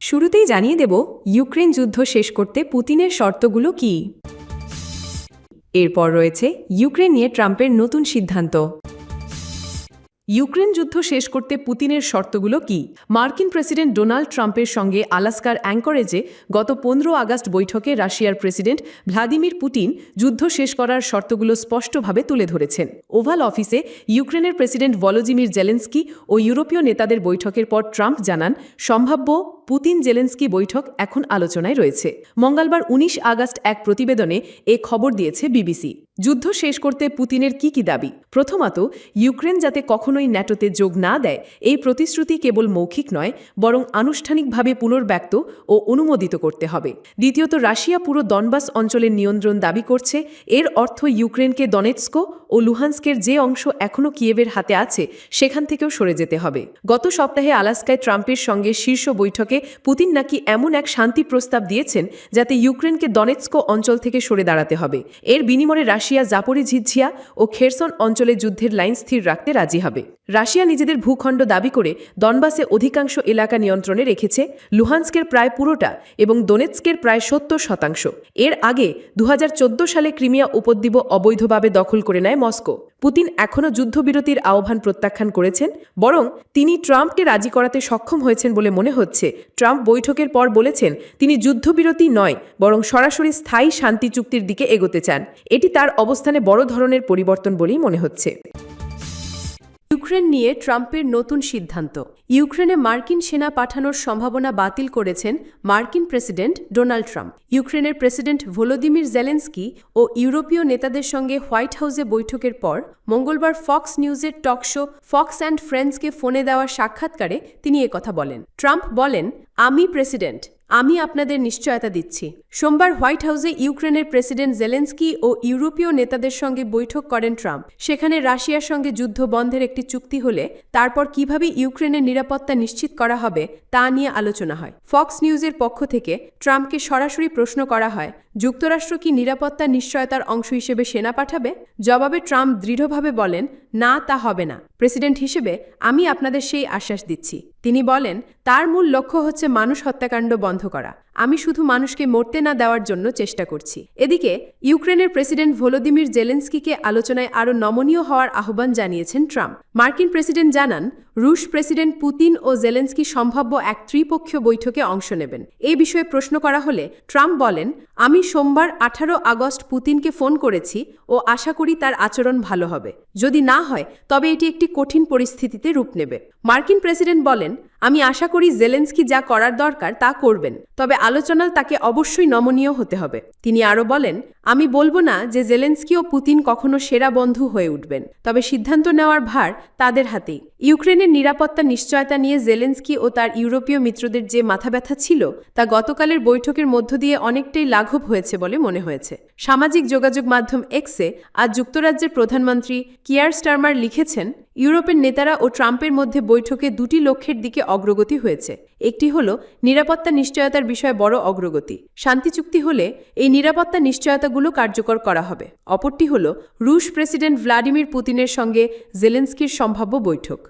শুরুতেই জানিয়ে দেব, ইউক্রেন যুদ্ধ শেষ করতে পুতিনের শর্তগুলো কি। এরপর রয়েছে ইউক্রেন নিয়ে ট্রাম্পের নতুন সিদ্ধান্ত। ইউক্রেন যুদ্ধ শেষ করতে পুতিনের শর্তগুলো কি। মার্কিন প্রেসিডেন্ট ডোনাল্ড ট্রাম্পের সঙ্গে আলাস্কার অ্যাঙ্করেজে গত পনেরো আগস্ট বৈঠকে রাশিয়ার প্রেসিডেন্ট ভ্লাদিমির পুতিন যুদ্ধ শেষ করার শর্তগুলো স্পষ্টভাবে তুলে ধরেছেন। ওভাল অফিসে ইউক্রেনের প্রেসিডেন্ট ভলোজিমির জেলেন্সকি ও ইউরোপীয় নেতাদের বৈঠকের পর ট্রাম্প জানান, সম্ভাব্য পুতিন জেলেন্সকি বৈঠক এখন আলোচনায় রয়েছে। মঙ্গলবার ১৯ আগস্ট এক প্রতিবেদনে এ খবর দিয়েছে বিবিসি। যুদ্ধ শেষ করতে পুতিনের কি কি দাবি? প্রথমত, ইউক্রেন যাতে কখনোই ন্যাটোতে যোগ না দেয়, এই প্রতিশ্রুতি কেবল মৌখিক নয়, বরং আনুষ্ঠানিকভাবে পুনর্ব্যক্ত ও অনুমোদিত করতে হবে। দ্বিতীয়ত, রাশিয়া পুরো দনবাস অঞ্চলের নিয়ন্ত্রণ দাবি করছে। এর অর্থ ইউক্রেনকে দনেৎস্কো ও লুহান্স্কের যে অংশ এখনও কিয়েভের হাতে আছে, সেখান থেকেও সরে যেতে হবে। গত সপ্তাহে আলাস্কায় ট্রাম্পের সঙ্গে শীর্ষ বৈঠকে পুতিন নাকি এমন এক শান্তি প্রস্তাব দিয়েছেন যাতে ইউক্রেনকে দনেৎস্ক অঞ্চল থেকে সরে দাঁড়াতে হবে। এর বিনিময়ে রাশিয়া, জাপরি, ঝিঝিয়া ও খেরসন অঞ্চলে যুদ্ধের লাইন স্থির রাখতে রাজি হবে। রাশিয়া নিজেদের ভূখণ্ড দাবি করে দনবাসে অধিকাংশ এলাকা নিয়ন্ত্রণে রেখেছে, লুহান্স্কের প্রায় পুরোটা এবং দোনেৎস্কের প্রায় সত্তর শতাংশ। এর আগে দু হাজার চোদ্দ সালে ক্রিমিয়া উপদ্বীপ অবৈধভাবে দখল করে নেয় মস্কো। পুতিন এখনও যুদ্ধবিরতির আহ্বান প্রত্যাখ্যান করেছেন, বরং তিনি ট্রাম্পকে রাজি করাতে সক্ষম হয়েছেন বলে মনে হচ্ছে। ট্রাম্প বৈঠকের পর বলেছেন, তিনি যুদ্ধবিরতি নয়, বরং সরাসরি স্থায়ী শান্তি চুক্তির দিকে এগোতে চান। এটি তার অবস্থানে বড় ধরনের পরিবর্তন বলেই মনে হচ্ছে। ইউক্রেন নিয়ে ট্রাম্পের নতুন সিদ্ধান্ত। ইউক্রেনে মার্কিন সেনা পাঠানোর সম্ভাবনা বাতিল করেছেন মার্কিন প্রেসিডেন্ট ডোনাল্ড ট্রাম্প। ইউক্রেনের প্রেসিডেন্ট ভোলোদিমির জেলেন্সকি ও ইউরোপীয় নেতাদের সঙ্গে হোয়াইট হাউসে বৈঠকের পর মঙ্গলবার ফক্স নিউজের টক শো ফক্স অ্যান্ড ফ্রেন্ডসকে ফোনে দেওয়া সাক্ষাৎকারে তিনি কথা বলেন। ট্রাম্প বলেন, আমি প্রেসিডেন্ট। আমি আপনাদের নিশ্চয়তা দিচ্ছি। সোমবার হোয়াইট হাউসে ইউক্রেনের প্রেসিডেন্ট জেলেন্সকি ও ইউরোপীয় নেতাদের সঙ্গে বৈঠক করেন ট্রাম্প। সেখানে রাশিয়ার সঙ্গে যুদ্ধ বন্ধের একটি চুক্তি হলে তারপর কীভাবে ইউক্রেনের নিরাপত্তা নিশ্চিত করা হবে তা নিয়ে আলোচনা হয়। ফক্স নিউজের পক্ষ থেকে ট্রাম্পকে সরাসরি প্রশ্ন করা হয়, যুক্তরাষ্ট্র কি নিরাপত্তা নিশ্চয়তার অংশ হিসেবে সেনা পাঠাবে? জবাবে ট্রাম্প দৃঢ়ভাবে বলেন না, তা হবে না। প্রেসিডেন্ট হিসেবে আমি আপনাদের সেই আশ্বাস দিচ্ছি। তিনি বলেন, তার মূল লক্ষ্য হচ্ছে মানুষ হত্যাকাণ্ড বন্ধ করা। আমি শুধু মানুষকে মরতে না দেওয়ার জন্য চেষ্টা করছি। এদিকে, ইউক্রেনের প্রেসিডেন্ট ভলোদিমির জেলেন্সকিকে আলোচনায় আরও নমনীয় হওয়ার আহ্বান জানিয়েছেন ট্রাম্প। মার্কিন প্রেসিডেন্ট জানান, রুশ প্রেসিডেন্ট পুতিন ও জেলেন্সকি সম্ভাব্য এক ত্রিপক্ষীয় বৈঠকে অংশ নেবেন। এই বিষয়ে প্রশ্ন করা হলে ট্রাম্প বলেন, আমি সোমবার আঠারো আগস্ট পুতিনকে ফোন করেছি ও আশা করি তার আচরণ ভালো হবে। যদি না হয়, তবে এটি একটি কঠিন পরিস্থিতিতে রূপ নেবে। মার্কিন প্রেসিডেন্ট বলেন আমি আশা করি জেলেন্সকি যা করার দরকার তা করবেন, তবে আলোচনায় তাকে অবশ্যই নমনীয় হতে হবে। তিনি আরও বলেন, আমি বলব না যে জেলেন্সকি ও পুতিন কখনো সেরা বন্ধু হয়ে উঠবেন, তবে সিদ্ধান্ত নেওয়ার ভার তাদের হাতেই। ইউক্রেনের নিরাপত্তা নিশ্চয়তা নিয়ে জেলেন্সকি ও তার ইউরোপীয় মিত্রদের যে মাথাব্যথা ছিল, তা গতকালের বৈঠকের মধ্য দিয়ে অনেকটাই লাঘব হয়েছে বলে মনে হয়েছে। সামাজিক যোগাযোগ মাধ্যম এক্সে আজ যুক্তরাজ্যের প্রধানমন্ত্রী কিয়ার স্টারমার লিখেছেন, ইউরোপের নেতারা ও ট্রাম্পের মধ্যে বৈঠকে দুটি লক্ষ্যের দিকে অগ্রগতি হয়েছে। একটি হল, নিরাপত্তা নিশ্চয়তার বিষয়ে বড় অগ্রগতি। শান্তি চুক্তি হলে এই নিরাপত্তা নিশ্চয়তাগুলো কার্যকর করা হবে। অপরটি হল, রুশ প্রেসিডেন্ট ভ্লাদিমির পুতিনের সঙ্গে জেলেন্সকির সম্ভাব্য বৈঠক।